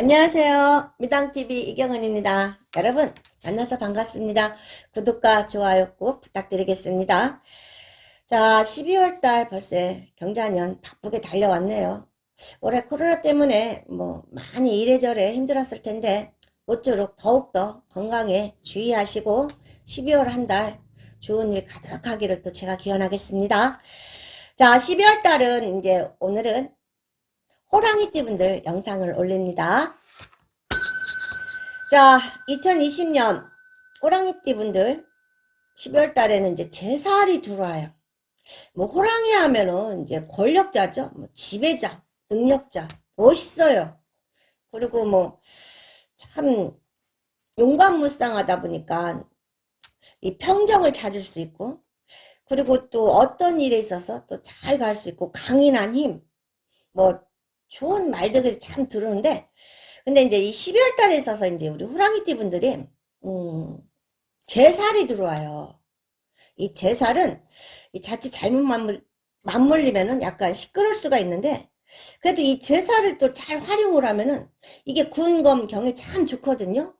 안녕하세요. 미당TV 이경은입니다. 여러분, 만나서 반갑습니다. 구독과 좋아요 꼭 부탁드리겠습니다. 자, 12월 달 벌써 경자년 바쁘게 달려왔네요. 올해 코로나 때문에 뭐 많이 이래저래 힘들었을 텐데 모쪼록 더욱더 건강에 주의하시고 12월 한 달 좋은 일 가득하기를 또 제가 기원하겠습니다. 자, 12월 달은 이제 오늘은 호랑이띠 분들 영상을 올립니다. 자, 2020년 호랑이띠 분들 12월 달에는 이제 제살이 들어와요. 뭐 호랑이 하면은 이제 권력자죠. 뭐 지배자, 능력자, 멋있어요. 그리고 뭐 참 용감무쌍하다 보니까 이 평정을 찾을 수 있고 그리고 또 어떤 일에 있어서 또 잘 갈 수 있고 강인한 힘, 뭐 좋은 말들이 참 들어오는데 근데 이제 이 12월 달에 있어서 이제 우리 호랑이띠 분들이 음, 제살이 들어와요. 이 제살은 이 자칫 잘못 맞물, 맞물리면은 약간 시끄러울 수가 있는데 그래도 이 제살을 또잘 활용을 하면은 이게 군검 경에 참 좋거든요.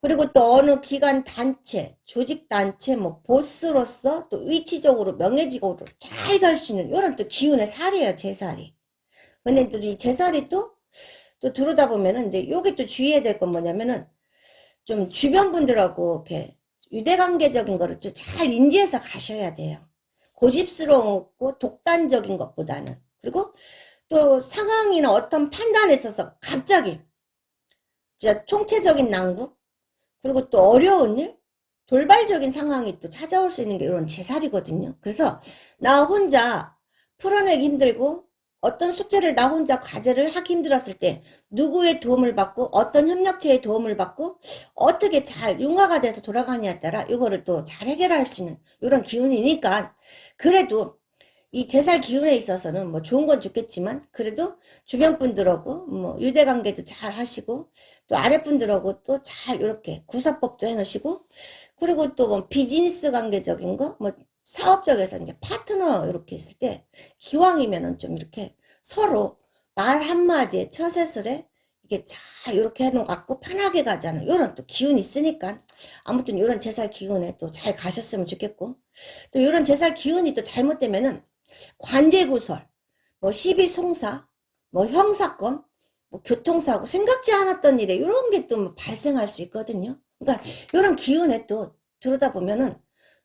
그리고 또 어느 기관 단체, 조직 단체, 뭐 보스로서 또 위치적으로 명예직으로 잘 갈 수 있는 이런 또 기운의 살이에요, 제살이. 또 이 제살이 또, 또 들어다 보면은 이제 요게 또 주의해야 될 건 뭐냐면은 좀 주변 분들하고 이렇게 유대관계적인 거를 좀 잘 인지해서 가셔야 돼요. 고집스러웠고 독단적인 것보다는. 그리고 또 상황이나 어떤 판단에 있어서 갑자기 진짜 총체적인 난국 그리고 또 어려운 일 돌발적인 상황이 또 찾아올 수 있는 게 이런 제살이거든요. 그래서 나 혼자 풀어내기 힘들고 어떤 숙제를 나 혼자 과제를 하기 힘들었을 때 누구의 도움을 받고 어떤 협력체의 도움을 받고 어떻게 잘 융화가 돼서 돌아가냐에 따라 이거를 또 잘 해결할 수 있는 이런 기운이니까 그래도 이 제살 기운에 있어서는 뭐 좋은 건 좋겠지만 그래도 주변 분들하고 뭐 유대 관계도 잘 하시고 또 아랫 분들하고 또 잘 이렇게 구사법도 해놓으시고 그리고 또 뭐 비즈니스 관계적인 거뭐 사업적에서 이제 파트너 이렇게 있을 때 기왕이면은 좀 이렇게 서로 말 한마디에 처세술에 이게 잘 이렇게 해놓고 편하게 가자는 이런 또 기운이 있으니까 아무튼 이런 제살 기운에 또 잘 가셨으면 좋겠고 또 이런 제살 기운이 또 잘못되면은 관제구설, 뭐 시비송사, 뭐 형사건, 뭐 교통사고 생각지 않았던 일에 이런 게 또 발생할 수 있거든요. 그러니까 이런 기운에 또 들어다 보면은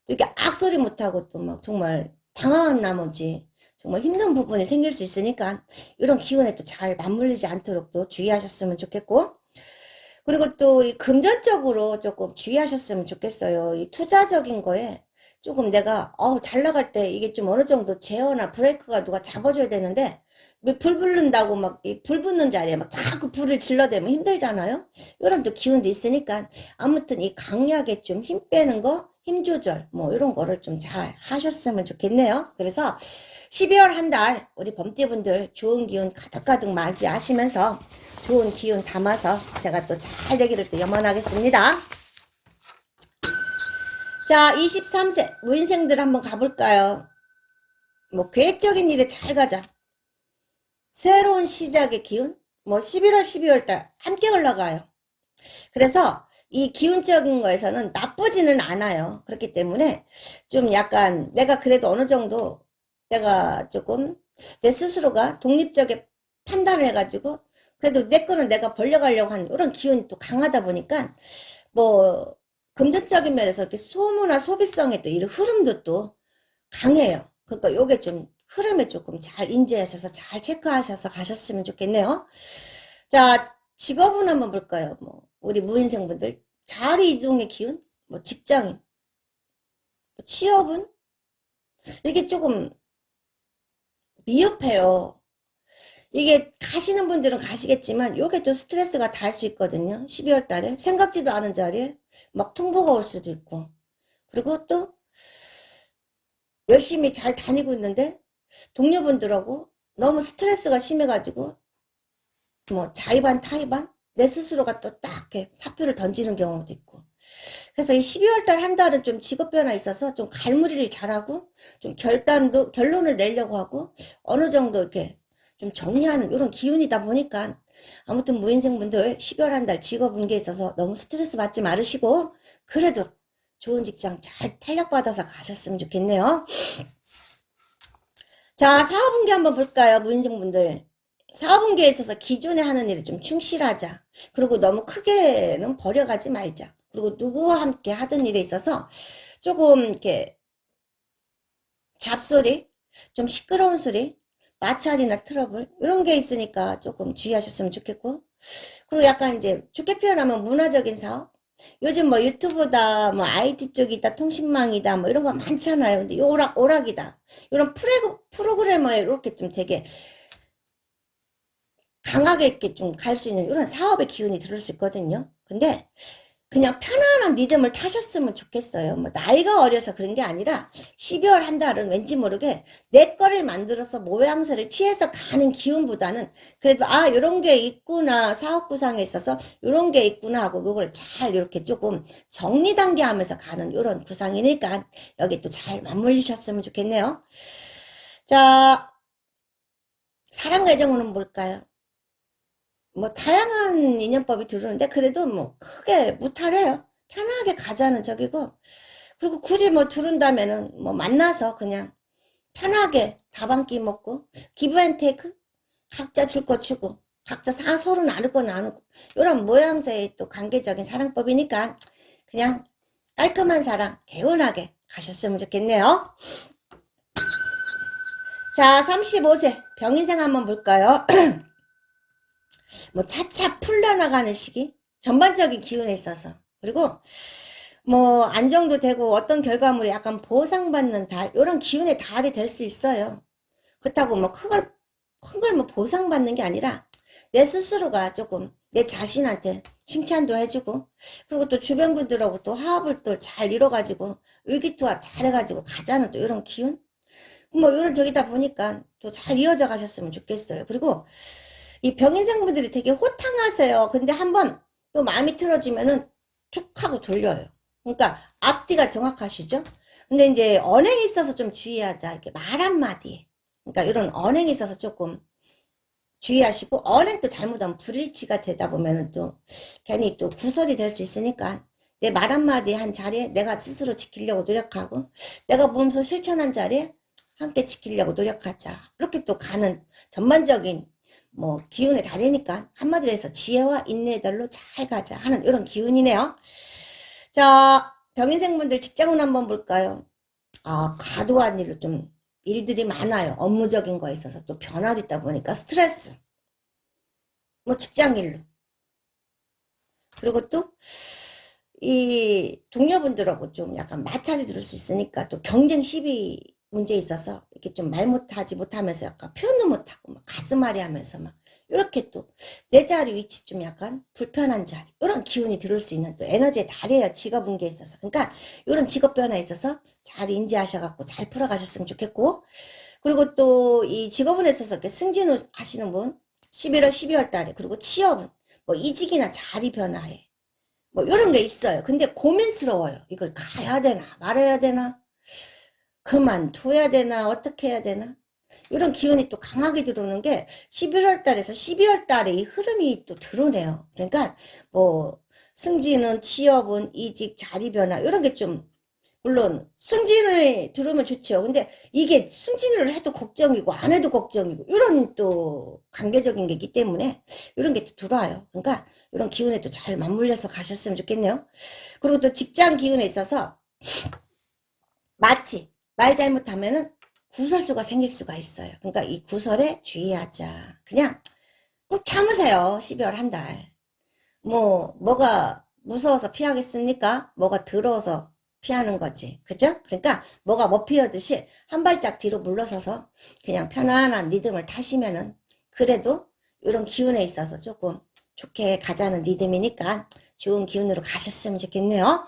또 이렇게 악소리 못하고 또 막 정말 당황한 나머지 정말 힘든 부분이 생길 수 있으니까 이런 기운에 또 잘 맞물리지 않도록 또 주의하셨으면 좋겠고 그리고 또 이 금전적으로 조금 주의하셨으면 좋겠어요. 이 투자적인 거에 조금 내가 어, 잘 나갈 때 이게 좀 어느 정도 제어나 브레이크가 누가 잡아줘야 되는데 불 붙는다고 막 불 붙는 자리에 막 자꾸 불을 질러대면 힘들잖아요. 이런 또 기운도 있으니까 아무튼 이 강약에 좀 힘 빼는 거, 힘 조절 뭐 이런 거를 좀 잘 하셨으면 좋겠네요. 그래서 12월 한 달 우리 범띠분들 좋은 기운 가득가득 맞이하시면서 좋은 기운 담아서 제가 또 잘 되기를 또 염원하겠습니다. 자, 23세 무인생들 한번 가볼까요? 뭐 계획적인 일에 잘 가자. 새로운 시작의 기운? 뭐 11월, 12월 달 함께 올라가요. 그래서 이 기운적인 거에서는 나쁘지는 않아요. 그렇기 때문에 좀 약간 내가 그래도 어느 정도 내가 조금 내 스스로가 독립적인 판단을 해가지고 그래도 내 거는 내가 벌려가려고 하는 이런 기운이 또 강하다 보니까 뭐 금전적인 면에서 이렇게 소모나 소비성의 또 이런 흐름도 또 강해요. 그러니까 요게 좀 흐름에 조금 잘 인지하셔서 잘 체크하셔서 가셨으면 좋겠네요. 자, 직업은 한번 볼까요? 뭐, 우리 무인생분들. 자리 이동의 기운? 뭐, 직장인. 뭐 취업은? 이게 조금 미흡해요. 이게 가시는 분들은 가시겠지만 요게 또 스트레스가 달 수 있거든요. 12월 달에 생각지도 않은 자리에 막 통보가 올 수도 있고 그리고 또 열심히 잘 다니고 있는데 동료분들하고 너무 스트레스가 심해가지고 뭐 자의반 타의반 내 스스로가 또 딱 이렇게 사표를 던지는 경우도 있고 그래서 이 12월 달 한 달은 좀 직업 변화 있어서 좀 갈무리를 잘하고 좀 결단도 결론을 내려고 하고 어느 정도 이렇게 좀 정리하는 이런 기운이다 보니까 아무튼 무인생 분들 12월 한 달 직업 운계에 있어서 너무 스트레스 받지 말으시고 그래도 좋은 직장 잘 탄력받아서 가셨으면 좋겠네요. 자, 사업운계 한번 볼까요, 무인생 분들? 사업운계에 있어서 기존에 하는 일에 좀 충실하자. 그리고 너무 크게는 버려가지 말자. 그리고 누구와 함께 하던 일에 있어서 조금 이렇게 잡소리, 좀 시끄러운 소리, 마찰이나 트러블 이런 게 있으니까 조금 주의하셨으면 좋겠고 그리고 약간 이제 좋게 표현하면 문화적인 사업 요즘 뭐 유튜브다 뭐 IT 쪽이다 통신망이다 뭐 이런 거 많잖아요 근데 요 오락 오락이다 이런 프레, 프로그래머에 이렇게 좀 되게 강하게 이렇게 좀 갈 수 있는 이런 사업의 기운이 들을 수 있거든요 근데 그냥 편안한 리듬을 타셨으면 좋겠어요. 뭐 나이가 어려서 그런 게 아니라 12월 한 달은 왠지 모르게 내 거를 만들어서 모양새를 취해서 가는 기운보다는 그래도 아 이런 게 있구나 사업 구상에 있어서 이런 게 있구나 하고 그걸 잘 이렇게 조금 정리 단계하면서 가는 이런 구상이니까 여기 또 잘 맞물리셨으면 좋겠네요. 자 사랑과 애정은 뭘까요? 뭐 다양한 인연법이 들어오는데 그래도 뭐 크게 무탈해요. 편하게 가자는 적이고 그리고 굳이 뭐 들은다면은 뭐 만나서 그냥 편하게 밥 한 끼 먹고 기브 앤 테이크 각자 줄 거 주고 각자 사 서로 나눌 거 나누고 이런 모양새의 또 관계적인 사랑법이니까 그냥 깔끔한 사랑 개운하게 가셨으면 좋겠네요. 자, 35세 병인생 한번 볼까요? 뭐 차차 풀려나가는 시기? 전반적인 기운에 있어서. 그리고 뭐 안정도 되고 어떤 결과물이 약간 보상받는 달 이런 기운의 달이 될 수 있어요. 그렇다고 뭐 큰걸 큰 걸 뭐 보상받는 게 아니라 내 스스로가 조금 내 자신한테 칭찬도 해주고 그리고 또 주변 분들하고 또 화합을 또 잘 이뤄가지고 의기투합 잘 해가지고 가자는 또 이런 기운? 뭐 이런 저기다 보니까 또 잘 이어져 가셨으면 좋겠어요. 그리고 이 병인생분들이 되게 호탕하세요. 근데 한번 또 마음이 틀어지면은 툭 하고 돌려요. 그러니까 앞뒤가 정확하시죠? 근데 이제 언행이 있어서 좀 주의하자. 이렇게 말 한마디. 그러니까 이런 언행이 있어서 조금 주의하시고, 언행도 잘못하면 불일치가 되다 보면은 또 괜히 또 구설이 될 수 있으니까 내 말 한마디 한 자리에 내가 스스로 지키려고 노력하고, 내가 몸소 실천한 자리에 함께 지키려고 노력하자. 이렇게 또 가는 전반적인 뭐 기운의 달이니까 한마디로 해서 지혜와 인내들로 잘 가자 하는 이런 기운이네요. 자, 병인생분들 직장운 한번 볼까요? 아, 과도한 일로 좀 일들이 많아요. 업무적인 거에 있어서 또 변화도 있다 보니까 스트레스. 뭐 직장 일로. 그리고 또 이 동료분들하고 좀 약간 마찰이 들을 수 있으니까 또 경쟁 시비 문제에 있어서 이렇게 좀 말 못하지 못하면서 약간 표현도 못하고 막 가슴앓이 하면서 막 이렇게 또 내 자리 위치 좀 약간 불편한 자리 이런 기운이 들을 수 있는 또 에너지의 달이에요 직업 분계에 있어서. 그러니까 이런 직업 변화에 있어서 잘 인지하셔갖고 잘 풀어가셨으면 좋겠고 그리고 또 이 직업운에 있어서 이렇게 승진 하시는 분 11월 12월 달에 그리고 취업은 뭐 이직이나 자리 변화에 뭐 이런 게 있어요. 근데 고민스러워요. 이걸 가야 되나 말아야 되나 그만둬야 되나 어떻게 해야 되나 이런 기운이 또 강하게 들어오는 게 11월 달에서 12월 달에 이 흐름이 또 들어오네요. 그러니까 뭐 승진은 취업은 이직 자리 변화 이런 게 좀 물론 승진을 들으면 좋죠. 근데 이게 승진을 해도 걱정이고 안 해도 걱정이고 이런 또 관계적인 게 있기 때문에 이런 게 또 들어와요. 그러니까 이런 기운에 또 잘 맞물려서 가셨으면 좋겠네요. 그리고 또 직장 기운에 있어서 마치 말 잘못하면은 구설수가 생길 수가 있어요. 그러니까 이 구설에 주의하자. 그냥 꾹 참으세요. 12월 한 달. 뭐, 뭐가 무서워서 피하겠습니까? 뭐가 더러워서 피하는 거지. 그죠? 그러니까 뭐가 못 피하듯이 한 발짝 뒤로 물러서서 그냥 편안한 리듬을 타시면은 그래도 이런 기운에 있어서 조금 좋게 가자는 리듬이니까 좋은 기운으로 가셨으면 좋겠네요.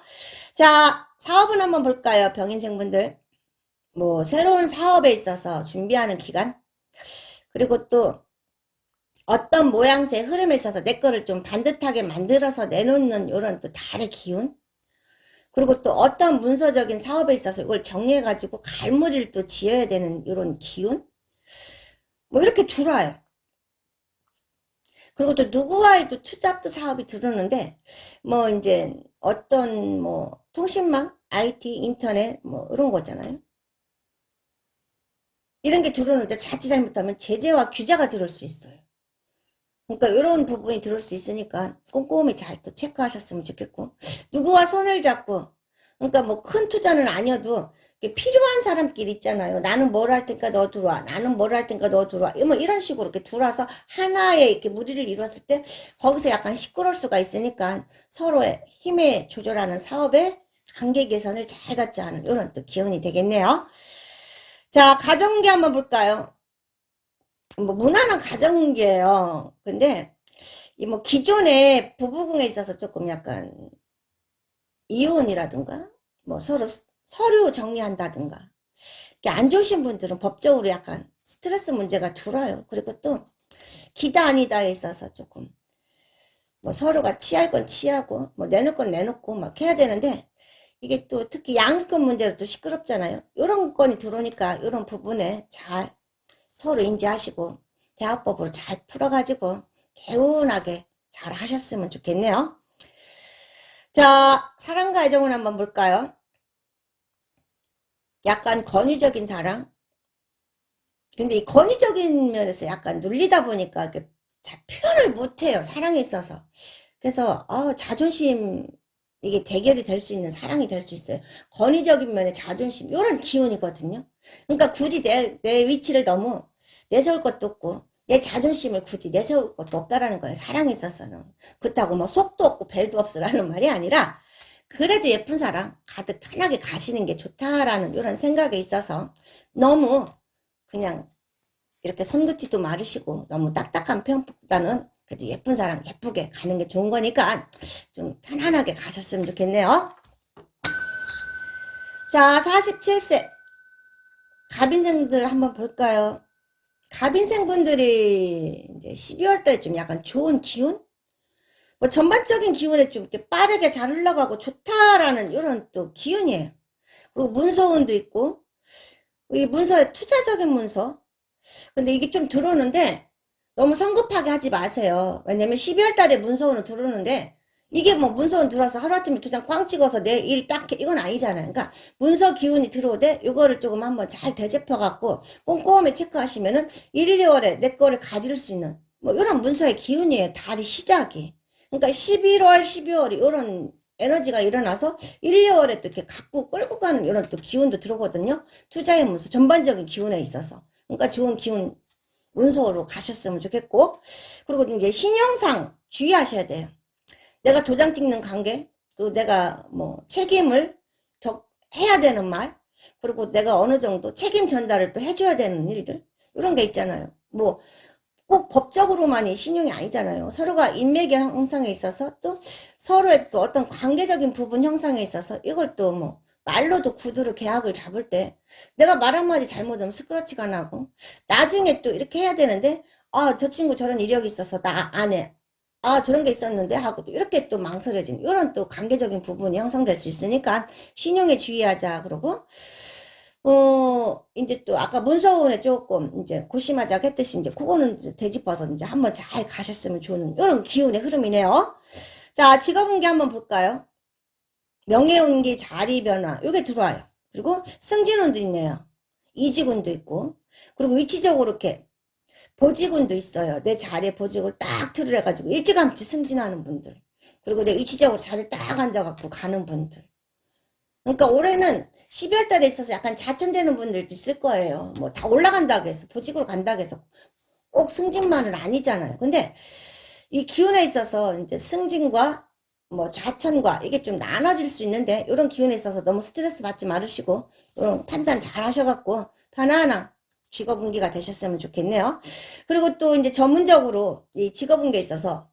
자, 사업은 한번 볼까요? 병인생분들. 뭐 새로운 사업에 있어서 준비하는 기간? 그리고 또 어떤 모양새 흐름에 있어서 내 거를 좀 반듯하게 만들어서 내놓는 이런 또 달의 기운? 그리고 또 어떤 문서적인 사업에 있어서 이걸 정리해 가지고 갈무리를 또 지어야 되는 이런 기운? 뭐 이렇게 들어와요. 그리고 또 누구와의 또 투잡도 사업이 들어오는데, 뭐, 이제, 어떤, 뭐, 통신망, IT, 인터넷, 뭐, 이런 거잖아요. 이런 게 들어오는데 자칫 잘못하면 제재와 규제가 들어올 수 있어요. 그러니까 이런 부분이 들어올 수 있으니까 꼼꼼히 잘 또 체크하셨으면 좋겠고, 누구와 손을 잡고, 그러니까 뭐 큰 투자는 아니어도 필요한 사람끼리 있잖아요. 나는 뭘 할 테니까 너 들어와. 나는 뭘 할 테니까 너 들어와. 뭐 이런 식으로 이렇게 들어와서 하나의 이렇게 무리를 이루었을 때 거기서 약간 시끄러울 수가 있으니까 서로의 힘에 조절하는 사업의 관계 개선을 잘 갖자 하는 이런 또 기운이 되겠네요. 자, 가정계 한번 볼까요? 뭐 무난한 가정계예요. 근데 이 뭐 기존에 부부궁에 있어서 조금 약간 이혼이라든가 뭐 서로 서류 정리한다든가 안 좋으신 분들은 법적으로 약간 스트레스 문제가 들어요. 그리고 또 기다 아니다에 있어서 조금 뭐 서로가 취할 건 취하고 뭐 내놓을 건 내놓고 막 해야 되는데 이게 또 특히 양육권 문제로 또 시끄럽잖아요. 이런 건이 들어오니까 이런 부분에 잘 서로 인지하시고 대화법으로 잘 풀어가지고 개운하게 잘 하셨으면 좋겠네요. 자, 사랑과 애정을 한번 볼까요? 약간 권위적인 사랑. 근데 이 권위적인 면에서 약간 눌리다 보니까 잘 표현을 못해요. 사랑에 있어서. 그래서 어, 자존심 이게 대결이 될 수 있는 사랑이 될 수 있어요. 권위적인 면에 자존심 이런 기운이거든요. 그러니까 굳이 내, 내 위치를 너무 내세울 것도 없고 내 자존심을 굳이 내세울 것도 없다라는 거예요. 사랑에 있어서는. 그렇다고 뭐 속도 없고 벨도 없으라는 말이 아니라 그래도 예쁜 사람 가득 편하게 가시는 게 좋다라는 이런 생각에 있어서 너무 그냥 이렇게 손긋지도 마르시고 너무 딱딱한 표현보다는 그래도 예쁜 사람 예쁘게 가는 게 좋은 거니까 좀 편안하게 가셨으면 좋겠네요. 자, 47세 갑인생들 한번 볼까요? 갑인생 분들이 이제 12월 달에 좀 약간 좋은 기운? 뭐 전반적인 기운에 좀 이렇게 빠르게 잘 흘러가고 좋다라는 이런 또 기운이에요. 그리고 문서운도 있고, 이 문서에 투자적인 문서. 근데 이게 좀 들어오는데 너무 성급하게 하지 마세요. 왜냐면 12월 달에 문서운은 들어오는데 이게 뭐 문서운 들어와서 하루아침에 도장 꽝 찍어서 내 일 딱 이건 아니잖아요. 그러니까 문서 기운이 들어오되 이거를 조금 한번 잘 되짚어 갖고 꼼꼼히 체크하시면은 1, 2월에 내 거를 가질 수 있는 뭐 이런 문서의 기운이에요. 달이 시작이. 그러니까 11월, 12월이 이런 에너지가 일어나서 1, 2월에 또 이렇게 갖고 끌고 가는 이런 또 기운도 들어오거든요. 투자의 문서 전반적인 기운에 있어서. 그러니까 좋은 기운 문서로 가셨으면 좋겠고 그리고 이제 신용상 주의하셔야 돼요. 내가 도장 찍는 관계, 그리고 내가 뭐 책임을 격, 해야 되는 말, 그리고 내가 어느 정도 책임 전달을 또 해줘야 되는 일들, 이런 게 있잖아요. 뭐, 꼭 법적으로만이 신용이 아니잖아요. 서로가 인맥의 형성에 있어서 또 서로의 또 어떤 관계적인 부분 형성에 있어서 이걸 또 뭐, 말로도 구두로 계약을 잡을 때 내가 말 한마디 잘못하면 스크러치가 나고 나중에 또 이렇게 해야 되는데 아, 저 친구 저런 이력이 있어서 나 안 해. 아, 저런 게 있었는데 하고 또 이렇게 또 망설여진 이런 또 관계적인 부분이 형성될 수 있으니까 신용에 주의하자 그러고 어 이제 또 아까 문서원에 조금 이제 고심하자 했듯이 이제 그거는 되짚어서 이제 한번 잘 가셨으면 좋은 이런 기운의 흐름이네요. 자, 직업운기 한번 볼까요? 명예운기 자리 변화 요게 들어와요. 그리고 승진운도 있네요. 이직운도 있고 그리고 위치적으로 이렇게 보직운도 있어요. 내 자리에 보직을 딱 틀어가지고 일찌감치 승진하는 분들. 그리고 내 위치적으로 자리에 딱 앉아갖고 가는 분들. 그러니까 올해는 12월 달에 있어서 약간 자천되는 분들도 있을 거예요. 뭐 다 올라간다고 해서, 보직으로 간다고 해서 꼭 승진만은 아니잖아요. 근데 이 기운에 있어서 이제 승진과 뭐 좌천과 이게 좀 나눠질 수 있는데 이런 기운에 있어서 너무 스트레스 받지 말으시고 이런 판단 잘 하셔갖고 편안한 직업운기가 되셨으면 좋겠네요. 그리고 또 이제 전문적으로 이 직업운기에 있어서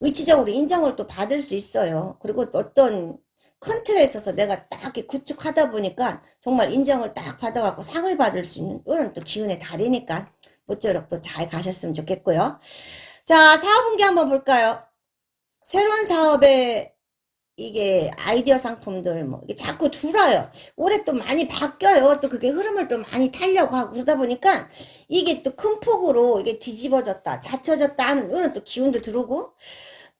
위치적으로 인정을 또 받을 수 있어요. 그리고 또 어떤 큰 틀에 있어서 내가 딱 이렇게 구축하다 보니까 정말 인정을 딱 받아갖고 상을 받을 수 있는 이런 또 기운의 달이니까 모쪼록 또 잘 가셨으면 좋겠고요. 자, 사업운기 한번 볼까요? 새로운 사업에 이게 아이디어 상품들 뭐 이게 자꾸 줄어요. 올해 또 많이 바뀌어요. 또 그게 흐름을 또 많이 타려고 하고 그러다 보니까 이게 또 큰 폭으로 이게 뒤집어졌다, 닫혀졌다 하는 이런 또 기운도 들어오고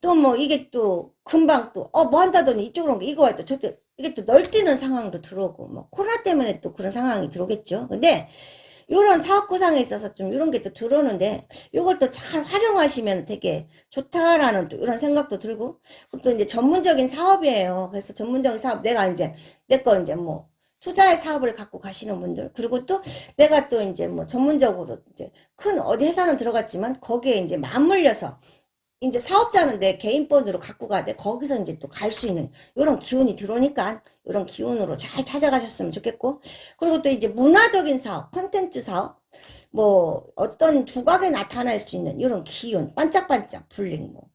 또 뭐 이게 또 금방 또 어 뭐 한다더니 이쪽으로 온 게 이거 와또 저때 이게 또 널뛰는 상황도 들어오고 뭐 코로나 때문에 또 그런 상황이 들어오겠죠. 근데 요런 사업 구상에 있어서 좀 이런 게 또 들어오는데 요걸 또 잘 활용하시면 되게 좋다라는 또 이런 생각도 들고 또 이제 전문적인 사업이에요. 그래서 전문적인 사업 내가 이제 내 거 이제 뭐 투자의 사업을 갖고 가시는 분들 그리고 또 내가 또 이제 뭐 전문적으로 이제 큰 어디 회사는 들어갔지만 거기에 이제 맞물려서 이제 사업자는 내 개인 본으로 갖고 돼. 거기서 이제 또 갈 수 있는 이런 기운이 들어오니까 이런 기운으로 잘 찾아가셨으면 좋겠고 그리고 또 이제 문화적인 사업, 콘텐츠 사업 뭐 어떤 두각에 나타날 수 있는 이런 기운 반짝반짝 불링 뭐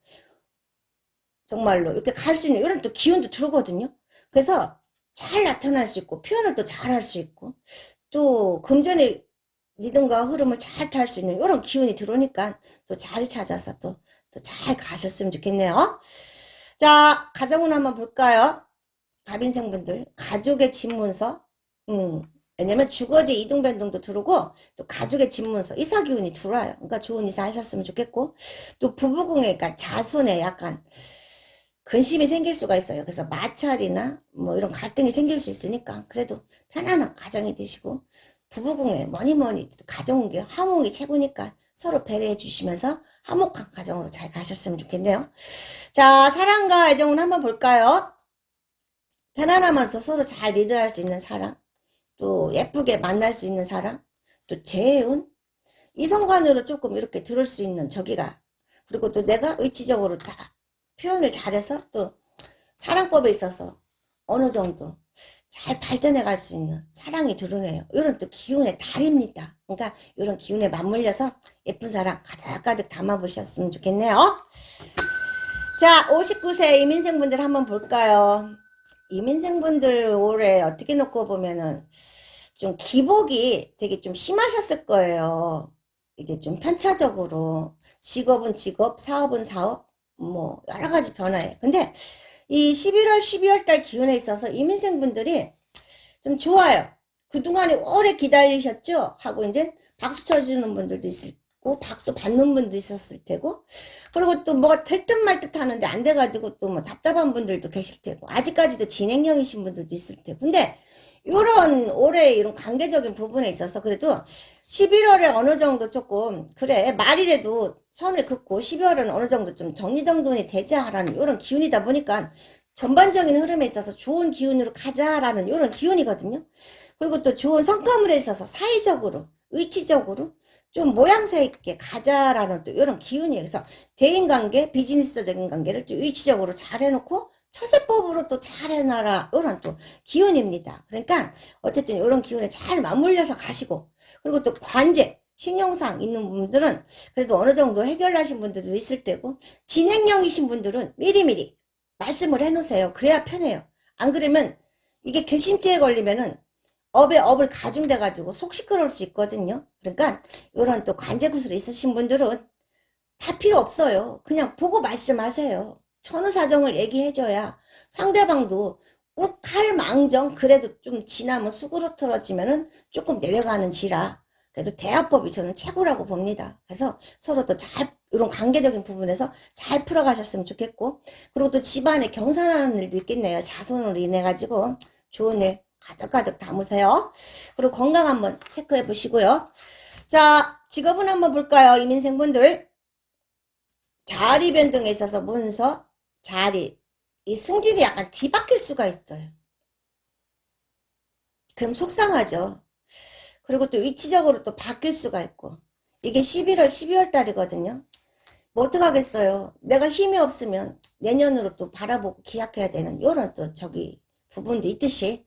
정말로 이렇게 갈 수 있는 이런 또 기운도 들어오거든요. 그래서 잘 나타날 수 있고 표현을 또 잘 할 수 있고 또 금전의 리듬과 흐름을 잘 탈 수 있는 이런 기운이 들어오니까 또 자리 찾아서 또또 잘 가셨으면 좋겠네요. 자, 가정운 한번 볼까요? 갑인생 분들 가족의 집문서 음, 왜냐면 주거지 이동 변동도 들어오고 또 가족의 집문서 이사 기운이 들어와요. 그러니까 좋은 이사 하셨으면 좋겠고 또 부부궁에 그러니까 자손에 약간 근심이 생길 수가 있어요. 그래서 마찰이나 뭐 이런 갈등이 생길 수 있으니까 그래도 편안한 가정이 되시고 부부궁에 뭐니 뭐니 가정운기 화목이 최고니까 서로 배려해 주시면서 화목한 가정으로 잘 가셨으면 좋겠네요. 자, 사랑과 애정은 한번 볼까요? 편안하면서 서로 잘 리드할 수 있는 사랑, 또 예쁘게 만날 수 있는 사랑, 또 재운, 이성관으로 조금 이렇게 들을 수 있는 저기가, 그리고 또 내가 의치적으로 다 표현을 잘해서 또 사랑법에 있어서 어느 정도 잘 발전해 갈 수 있는 사랑이 드러내요. 이런 또 기운의 달입니다. 그러니까 이런 기운에 맞물려서 예쁜 사랑 가득가득 담아보셨으면 좋겠네요. 자, 59세 이민생분들 한번 볼까요? 이민생분들 올해 어떻게 놓고 보면은 좀 기복이 되게 좀 심하셨을 거예요. 이게 좀 편차적으로 직업은 직업, 사업은 사업, 뭐 여러 가지 변화에. 근데 이 11월, 12월 달 기운에 있어서 이민생 분들이 좀 좋아요. 그동안에 오래 기다리셨죠? 하고 이제 박수 쳐주는 분들도 있고, 박수 받는 분도 있었을 테고, 그리고 또 뭐가 될 듯 말 듯 하는데 안 돼가지고 또 뭐 답답한 분들도 계실 테고, 아직까지도 진행형이신 분들도 있을 테고. 근데 이런 올해 이런 관계적인 부분에 있어서 그래도 11월에 어느 정도 조금 그래 말이라도 선을 긋고 12월은 어느 정도 좀 정리정돈이 되자라는 이런 기운이다 보니까 전반적인 흐름에 있어서 좋은 기운으로 가자라는 이런 기운이거든요. 그리고 또 좋은 성과물에 있어서 사회적으로 의치적으로 좀 모양새 있게 가자라는 또 이런 기운이에요. 그래서 대인 관계, 비즈니스적인 관계를 좀 의치적으로 잘 해놓고 처세법으로 또 잘 해놔라 이런 또 기운입니다. 그러니까 어쨌든 이런 기운에 잘 맞물려서 가시고 그리고 또 관제 신용상 있는 분들은 그래도 어느 정도 해결하신 분들도 있을 테고 진행형이신 분들은 미리미리 말씀을 해놓으세요. 그래야 편해요. 안 그러면 이게 괘씸죄에 걸리면은 업에 업을 가중돼 가지고 속 시끄러울 수 있거든요. 그러니까 이런 또 관제 구슬이 있으신 분들은 다 필요 없어요. 그냥 보고 말씀하세요. 천우 사정을 얘기해줘야 상대방도 욱할 망정 그래도 좀 지나면 수그러뜨러지면은 조금 내려가는 지라 그래도 대화법이 저는 최고라고 봅니다. 그래서 서로 또 잘 이런 관계적인 부분에서 잘 풀어가셨으면 좋겠고 그리고 또 집안에 경선하는 일도 있겠네요. 자손으로 인해 가지고 좋은 일 가득가득 담으세요. 그리고 건강 한번 체크해 보시고요. 자 직업은 한번 볼까요? 이민생분들 자리 변동에 있어서 문서 자리 이 승진이 약간 뒤바뀔 수가 있어요. 그럼 속상하죠. 그리고 또 위치적으로 또 바뀔 수가 있고 이게 11월, 12월 달이거든요. 뭐 어떡하겠어요. 내가 힘이 없으면 내년으로 또 바라보고 기약해야 되는 이런 또 저기 부분도 있듯이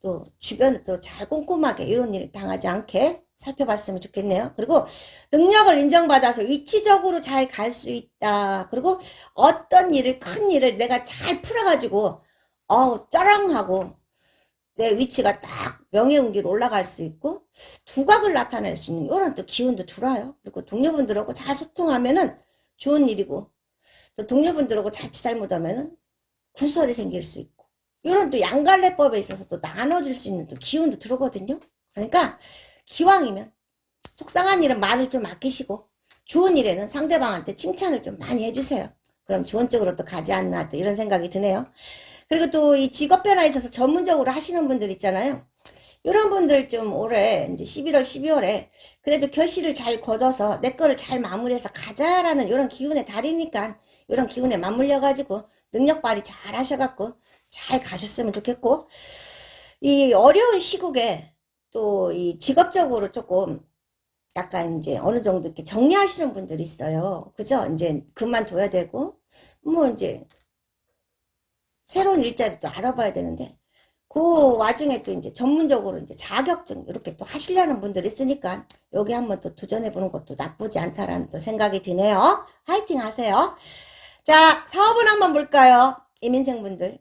또 주변을 또 잘 꼼꼼하게 이런 일 당하지 않게 살펴봤으면 좋겠네요. 그리고 능력을 인정받아서 위치적으로 잘 갈 수 있다. 그리고 어떤 일을 큰 일을 내가 잘 풀어가지고 어우 짜랑하고 내 위치가 딱 명예운기로 올라갈 수 있고 두각을 나타낼 수 있는 이런 또 기운도 들어요. 그리고 동료분들하고 잘 소통하면은 좋은 일이고 또 동료분들하고 자칫 잘못하면은 구설이 생길 수 있고 이런 또 양갈래법에 있어서 또 나눠줄 수 있는 또 기운도 들어오거든요. 그러니까 기왕이면 속상한 일은 말을 좀 아끼시고 좋은 일에는 상대방한테 칭찬을 좀 많이 해주세요. 그럼 좋은 쪽으로 또 가지 않나 또 이런 생각이 드네요. 그리고 또 이 직업 변화에 있어서 전문적으로 하시는 분들 있잖아요. 이런 분들 좀 올해 이제 11월, 12월에 그래도 결실을 잘 거둬서 내 거를 잘 마무리해서 가자라는 이런 기운의 달이니까 이런 기운에 맞물려 가지고 능력 발휘 잘 하셔갖고 잘 가셨으면 좋겠고 이 어려운 시국에 또 이 직업적으로 조금 약간 이제 어느 정도 이렇게 정리하시는 분들이 있어요. 그죠? 이제 그만둬야 되고 뭐 이제 새로운 일자리도 알아봐야 되는데 그 와중에 또 이제 전문적으로 이제 자격증 이렇게 또 하시려는 분들이 있으니까 여기 한번 또 도전해 보는 것도 나쁘지 않다라는 또 생각이 드네요. 화이팅 하세요. 자, 사업은 한번 볼까요? 이민생 분들.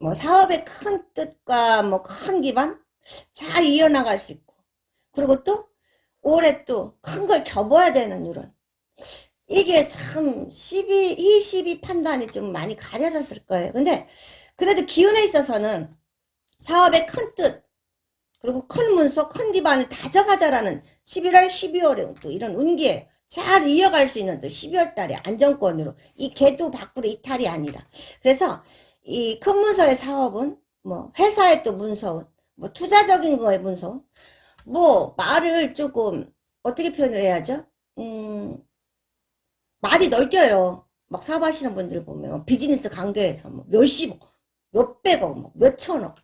뭐 사업의 큰 뜻과 뭐 큰 기반 잘 이어나갈 수 있고 그리고 또 올해 또 큰 걸 접어야 되는 이런 이게 참 12, 이12 판단이 좀 많이 가려졌을 거예요. 근데 그래도 기운에 있어서는 사업의 큰 뜻, 그리고 큰 문서, 큰 기반을 다져가자라는 11월, 12월에 또 이런 운기에 잘 이어갈 수 있는 또 12월 달에 안정권으로 이 개도 밖으로 이탈이 아니라. 그래서 이 큰 문서의 사업은 뭐 회사의 또 문서운, 뭐 투자적인 거의 문서, 뭐 말을 조금 어떻게 표현을 해야죠? 음, 말이 넓혀요. 막 사업하시는 분들 보면 비즈니스 관계에서 뭐 몇십억, 몇백억, 뭐 몇천억.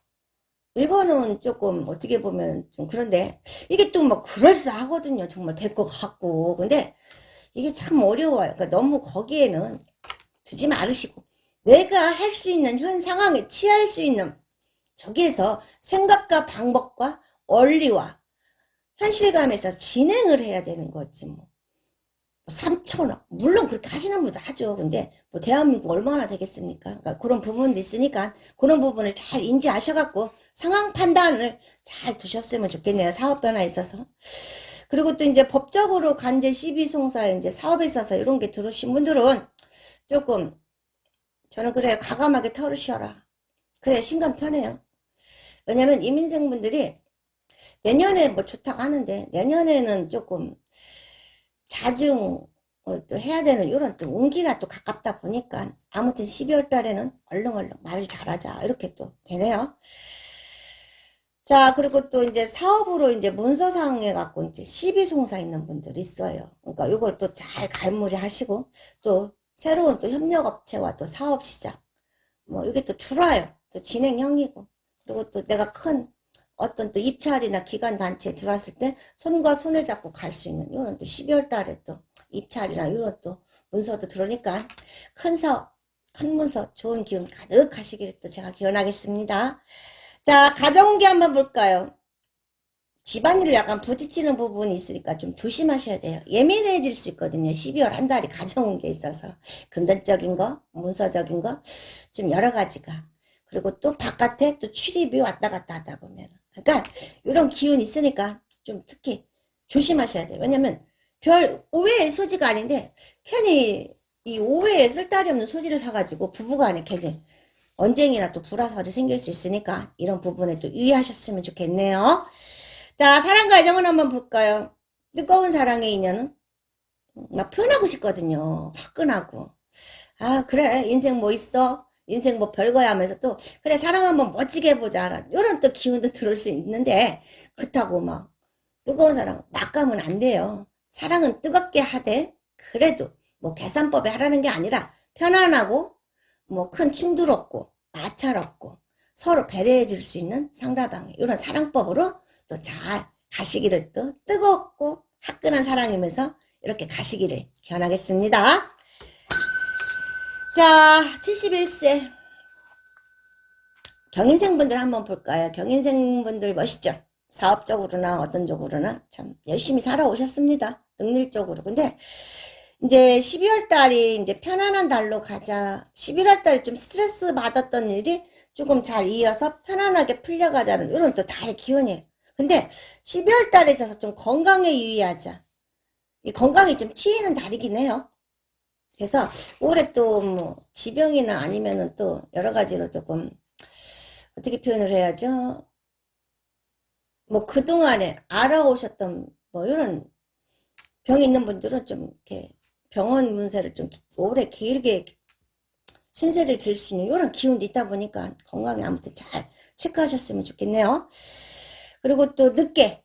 이거는 조금 어떻게 보면 좀 그런데 이게 또뭐 그럴싸하거든요. 정말 될 것 같고. 근데 이게 참 어려워요. 그러니까 너무 거기에는 두지 말으시고 내가 할 수 있는 현 상황에 취할 수 있는 저기에서 생각과 방법과 원리와 현실감에서 진행을 해야 되는 거지 뭐. 3천억. 물론 그렇게 하시는 분도 하죠. 근데 뭐 대한민국 얼마나 되겠습니까? 그러니까 그런 부분도 있으니까 그런 부분을 잘 인지하셔갖고 상황 판단을 잘 두셨으면 좋겠네요. 사업 변화에 있어서. 그리고 또 이제 법적으로 간제 시비 송사에 이제 사업에 있어서 이런 게 들어오신 분들은 조금 저는 그래요. 과감하게 털으셔라. 그래 신간 편해요. 왜냐면 이민생 분들이 내년에 뭐 좋다고 하는데 내년에는 조금 자중을 또 해야 되는 이런 또 운기가 또 가깝다 보니까 아무튼 12월 달에는 얼렁얼렁 말을 잘하자 이렇게 또 되네요. 자 그리고 또 이제 사업으로 이제 문서상에 갖고 이제 시비송사 있는 분들이 있어요. 그러니까 이걸 또 잘 갈무리 하시고 또 새로운 또 협력업체와 또 사업 시장 뭐 이게 또 들어와요. 또 진행형이고 그리고 또 내가 큰 어떤 또 입찰이나 기관 단체에 들어왔을 때 손과 손을 잡고 갈 수 있는 이거는 또 12월 달에 또 입찰이나 이런 또 문서도 들어오니까 큰 사업, 큰 문서 좋은 기운 가득 하시기를 또 제가 기원하겠습니다. 자, 가정운기 한번 볼까요? 집안일을 약간 부딪히는 부분이 있으니까 좀 조심하셔야 돼요. 예민해질 수 있거든요. 12월 한 달이 가정운기에 있어서 금전적인 거, 문서적인 거, 좀 여러 가지가. 그리고 또 바깥에 또 출입이 왔다 갔다 하다 보면. 그러니까 이런 기운이 있으니까 좀 특히 조심하셔야 돼요. 왜냐면 별 오해의 소지가 아닌데 괜히 이 오해에 쓸데리 없는 소지를 사가지고 부부간에 괜히 언쟁이나 또 불화설이 생길 수 있으니까 이런 부분에 또 유의하셨으면 좋겠네요. 자, 사랑과 애정을 한번 볼까요? 뜨거운 사랑의 인연은 막 표현하고 싶거든요. 화끈하고. 아, 그래. 인생 뭐 있어? 인생 뭐 별거야 하면서 또 그래 사랑 한번 멋지게 해보자 이런 또 기운도 들을 수 있는데 그렇다고 막 뜨거운 사랑 막 가면 안 돼요 사랑은 뜨겁게 하되 그래도 뭐 계산법에 하라는 게 아니라 편안하고 뭐 큰 충돌 없고 마찰 없고 서로 배려해 줄 수 있는 상대방의 이런 사랑법으로 또 잘 가시기를 또 뜨겁고 화끈한 사랑이면서 이렇게 가시기를 기원하겠습니다. 자, 71세. 경인생분들 한번 볼까요? 경인생분들 멋있죠? 사업적으로나 어떤 쪽으로나 참 열심히 살아오셨습니다. 능률적으로. 근데 이제 12월 달이 이제 편안한 달로 가자. 11월 달에 좀 스트레스 받았던 일이 조금 잘 이어서 편안하게 풀려가자는 이런 또 달의 기운이에요. 근데 12월 달에 있어서 좀 건강에 유의하자. 이 건강이 좀 치이는 달이긴 해요. 그래서 올해 또 뭐 지병이나 아니면은 또 여러 가지로 조금 어떻게 표현을 해야죠? 뭐 그동안에 알아오셨던 뭐 이런 병이 있는 분들은 좀 이렇게 병원 문세를 좀 오래 길게 신세를 질 수 있는 이런 기운도 있다 보니까 건강에 아무튼 잘 체크하셨으면 좋겠네요. 그리고 또 늦게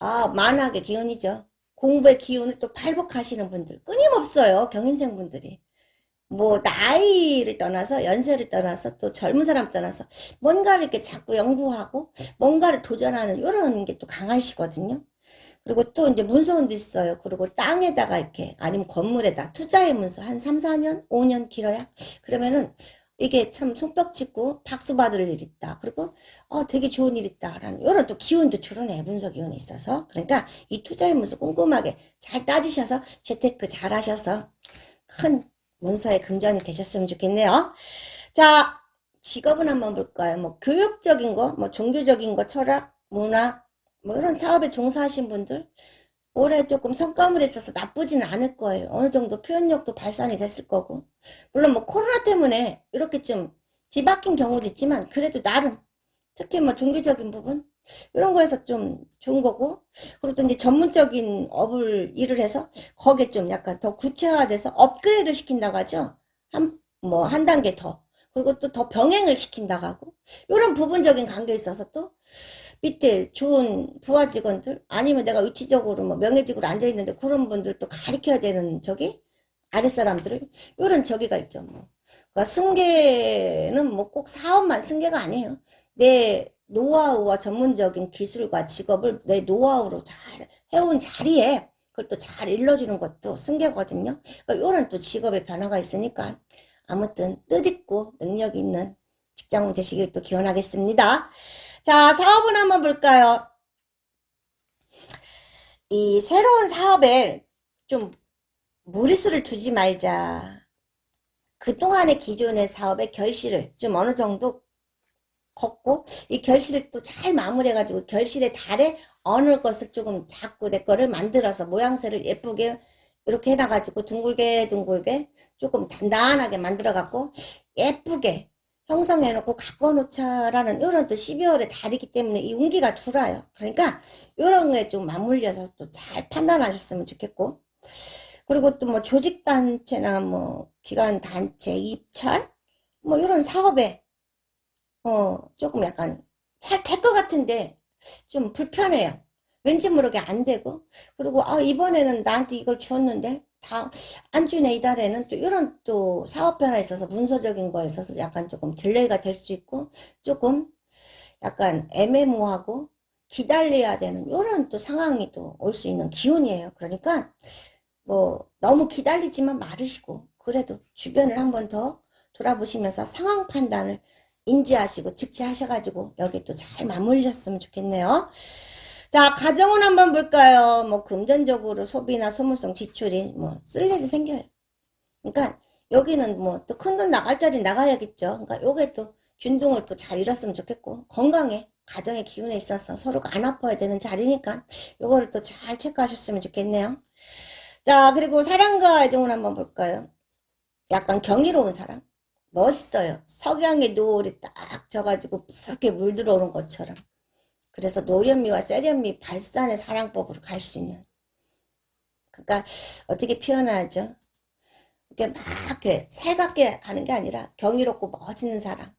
아 만학의 기운이죠. 공부의 기운을 또 발복하시는 분들 끊임없어요. 경인생 분들이. 뭐 나이를 떠나서 연세를 떠나서 또 젊은 사람 떠나서 뭔가를 이렇게 자꾸 연구하고 뭔가를 도전하는 이런 게 또 강하시거든요. 그리고 또 이제 문서운도 있어요. 그리고 땅에다가 이렇게 아니면 건물에다 투자의 문서 한 3, 4년, 5년 길어야 그러면은 이게 참 손뼉 치고 박수 받을 일 있다. 그리고 어 되게 좋은 일 있다라는 이런 또 기운도 주르네 문서 기운이 있어서 그러니까 이 투자의 문서 꼼꼼하게 잘 따지셔서 재테크 잘 하셔서 큰 문서의 금전이 되셨으면 좋겠네요. 자 직업은 한번 볼까요? 뭐 교육적인 거, 뭐 종교적인 거, 철학, 문화 뭐 이런 사업에 종사하신 분들 올해 조금 성과물에 있어서 나쁘지는 않을 거예요. 어느 정도 표현력도 발산이 됐을 거고. 물론 뭐 코로나 때문에 이렇게 좀 뒤바뀐 경우도 있지만 그래도 나름 특히 뭐 종교적인 부분 이런 거에서 좀 좋은 거고 그리고 또 이제 전문적인 업을 일을 해서 거기에 좀 약간 더 구체화돼서 업그레이드를 시킨다고 하죠. 한 뭐 한 단계 더 그리고 또 더 병행을 시킨다고 하고 이런 부분적인 관계에 있어서 또 밑에 좋은 부하 직원들 아니면 내가 위치적으로 뭐 명예직으로 앉아 있는데 그런 분들 또 가르쳐야 되는 저기 아랫 사람들을 이런 저기가 있죠 뭐. 그러니까 승계는 뭐 꼭 사업만 승계가 아니에요. 내 노하우와 전문적인 기술과 직업을 내 노하우로 잘 해온 자리에 그걸 또 잘 일러주는 것도 승계거든요. 그러니까 이런 또 직업의 변화가 있으니까 아무튼 뜻있고 능력 있는 직장인 되시길 또 기원하겠습니다. 자, 사업은 한번 볼까요? 이 새로운 사업에 좀 무리수를 두지 말자. 그동안의 기존의 사업의 결실을 좀 어느 정도 걷고 이 결실을 또 잘 마무리해가지고 결실의 달에 어느 것을 조금 자꾸 내 거를 만들어서 모양새를 예쁘게 이렇게 해놔가지고 둥글게 둥글게 조금 단단하게 만들어갖고 예쁘게 형성해놓고 가꿔놓자라는 이런 또 12월의 달이기 때문에 이 운기가 줄어요. 그러니까 이런 거에 좀 맞물려서 또 잘 판단하셨으면 좋겠고 그리고 또 뭐 조직단체나 뭐 기관단체 입찰 뭐 이런 사업에 어 조금 약간 잘 될 것 같은데 좀 불편해요. 왠지 모르게 안 되고 그리고 아 이번에는 나한테 이걸 주었는데 다 안 주네 이달에는 또 이런 또 사업 변화에 있어서 문서적인 거에 있어서 약간 조금 딜레이가 될 수 있고 조금 약간 애매모호하고 기다려야 되는 이런 또 상황이 또 올 수 있는 기운이에요. 그러니까 뭐 너무 기다리지만 말으시고 그래도 주변을 한번 더 돌아보시면서 상황 판단을 인지하시고 직지하셔가지고 여기 또 잘 맞물렸으면 좋겠네요. 자, 가정은 한번 볼까요? 뭐, 금전적으로 소비나 소모성 지출이 뭐, 쓸 일이 생겨요. 그러니까, 여기는 뭐, 또 큰 돈 나갈 자리 나가야겠죠. 그러니까, 요게 또, 균등을 또잘 잃었으면 좋겠고, 건강에, 가정의 기운에 있어서 서로가 안 아파야 되는 자리니까, 요거를 또 잘 체크하셨으면 좋겠네요. 자, 그리고 사랑과 애정을 한번 볼까요? 약간 경이로운 사람. 멋있어요. 석양의 노을이 딱 져가지고, 붉게 물 들어오는 것처럼. 그래서 노련미와 세련미 발산의 사랑법으로 갈 수 있는. 그러니까 어떻게 표현하죠? 이렇게 막 이렇게 살갑게 하는 게 아니라 경이롭고 멋있는 사랑.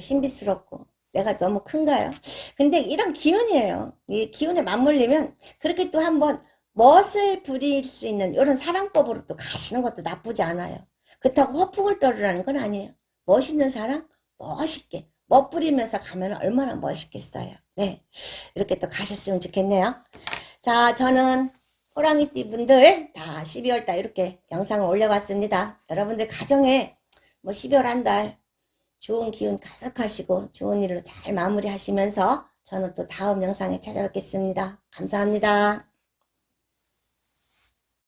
신비스럽고 내가 너무 큰가요? 근데 이런 기운이에요. 이 기운에 맞물리면 그렇게 또 한번 멋을 부릴 수 있는 이런 사랑법으로 또 가시는 것도 나쁘지 않아요. 그렇다고 허풍을 떨으라는 건 아니에요. 멋있는 사랑, 멋있게 멋 부리면서 가면 얼마나 멋있겠어요. 네. 이렇게 또 가셨으면 좋겠네요. 자, 저는 호랑이띠 분들 다 12월 달 이렇게 영상을 올려봤습니다. 여러분들 가정에 뭐 12월 한 달 좋은 기운 가득하시고 좋은 일로 잘 마무리 하시면서 저는 또 다음 영상에 찾아뵙겠습니다. 감사합니다.